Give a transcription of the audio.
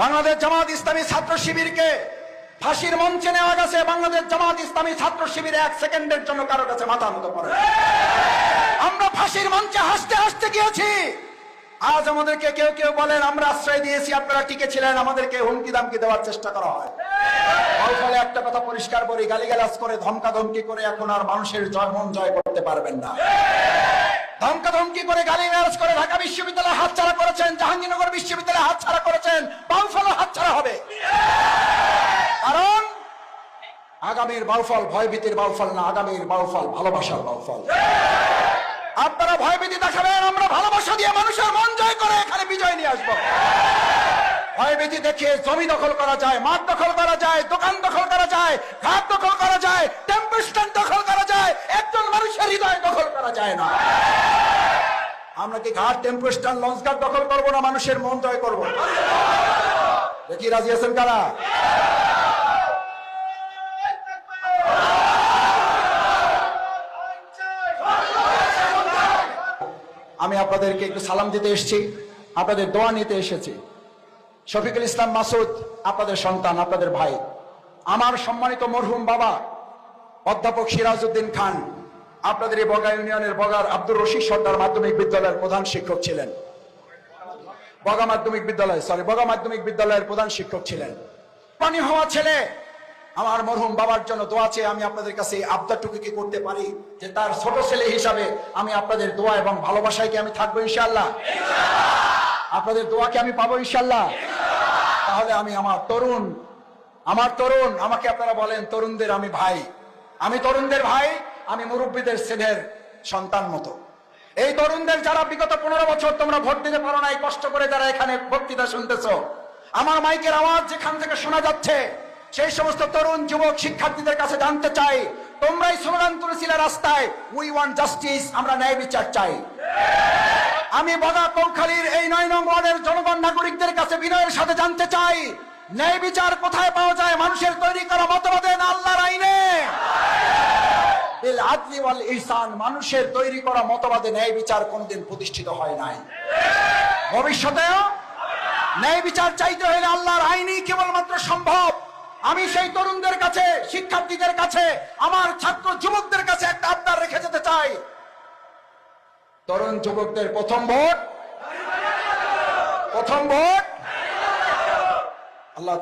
বাংলাদেশ জামাত ইসলামী ছাত্র শিবিরকে ফাঁসির মঞ্চে নেওয়া গেছে। বাংলাদেশ জামাত ইসলামী ছাত্র শিবির এক সেকেন্ডের জন্য কারও কাছে মাথা মতো করে। আমরা ফাঁসির মঞ্চে হাসতে হাসতে গিয়েছি। আজ আমাদেরকে কেউ কেউ বলেন, আমরা আশ্রয় দিয়েছি, আপনারা টিকে ছিলেন, আমাদেরকে হুমকি দামকি দেওয়ার চেষ্টা করা হয়। ফল একটা কথা পরিষ্কার বলি গালিগালাজ করে ধমকা ধমকি করে এখন আর মানুষের জয় মন জয় করতে পারবেন না। ধমকা ধমকি করে গালিগালাজ করে ঢাকা বিশ্ববিদ্যালয়ে হাতছাড়া করেছেন, জাহাঙ্গীরনগর বিশ্ববিদ্যালয়ে হাতছাড়া করেছেন বাউফলও হাতছাড়া হবে। কারণ আগামীর বাউফল ভয়ভীতির বাউফল না, আগামীর বাউফল ভালোবাসার বাউফল। আপনারা ভয়ভীতি দেখাবেন, আমরা ভালোবাসা দিয়ে মানুষের মন জয় করে এখানে বিজয় নিয়ে আসব। ভয়ভীতি দেখিয়ে জমি দখল করা যায়, মাঠ দখল করা যায়, দোকান দখল করা যায়, ঘাট দখল করা যায় টেম্পো স্ট্যান্ড দখল করা যায়, একজন মানুষের হৃদয় দখল করা যায় না। আমরা কি ঘাট টেম্পো স্ট্যান্ড লঞ্চ ঘাট দখল করব না মানুষের মন জয় করব? দেখি রাজি আছেন কারা? আমি আপনাদেরকে একটু সালাম দিতে এসেছি, আপনাদের দোয়া নিতে এসেছি। শফিকুল ইসলাম মাসুদ, আপনাদের সন্তান, আপনাদের ভাই। আমার সম্মানিত মরহুম বাবা, অধ্যাপক সিরাজউদ্দিন খান। আপনাদের এই বগা ইউনিয়নের বগার আব্দুর রশিদ সর্দার মাধ্যমিক বিদ্যালয়ের প্রধান শিক্ষক ছিলেন। বগা মাধ্যমিক বিদ্যালয় সরি বগা মাধ্যমিক বিদ্যালয়ের প্রধান শিক্ষক ছিলেন। পানি হওয়া ছেলে, আমার মরহুম বাবার জন্য দোয়া চেয়ে আমি আপনাদের কাছে এই আবদারটুকু কি করতে পারি যে তার ছোট ছেলে হিসাবে আমি আপনাদের দোয়া এবং ভালোবাসায় কি আমি থাকব ইনশাল্লাহ আপনাদের দোয়া কি আমি পাবো ইনশাল্লাহ তাহলে আমি আমার তরুণ আমার তরুণ, আমাকে আপনারা বলেন তরুণদের আমি ভাই। আমি তরুণদের ভাই আমি মুরব্বীদের ছেলের সন্তান মতো। এই তরুণদের যারা বিগত পনেরো বছর তোমরা ভোট দিতে পারো নাই, কষ্ট করে যারা এখানে বক্তৃতা শুনতেছ, আমার মাইকের আওয়াজ যেখান থেকে শোনা যাচ্ছে, সেই সমস্ত তরুণ, যুবক, শিক্ষার্থীদের কাছে জানতে চাই, তোমরাই স্লোগান তুলেছিলে রাস্তায় উই ওয়ান্ট জাস্টিস আমরা ন্যায় বিচার চাই। আমি বগা কৌখালীর এই নয় নং ওয়ার্ডের জনগণ নাগরিকদের কাছে বিনয়ের সাথে জানতে চাই, ন্যায় বিচার কোথায় পাওয়া যায়, মানুষের তৈরি করা মতবাদে না আল্লাহর আইনে? আদলি ওয়াল ইহসান, মানুষের তৈরি করা মতবাদে ন্যায় বিচার প্রতিষ্ঠিত হয় নাই। ভবিষ্যতেও ন্যায় বিচার চাইতে আল্লাহর আইনই কেবলমাত্র সম্ভব। আমি সেই তরুণদের কাছে, শিক্ষার্থীদের কাছে, আমার ছাত্র যুবকদের কাছে একটা আবদার রেখে যেতে চাই। তরুণ যুবকদের প্রথম ভোট। প্রথম ভোট। আল্লাহ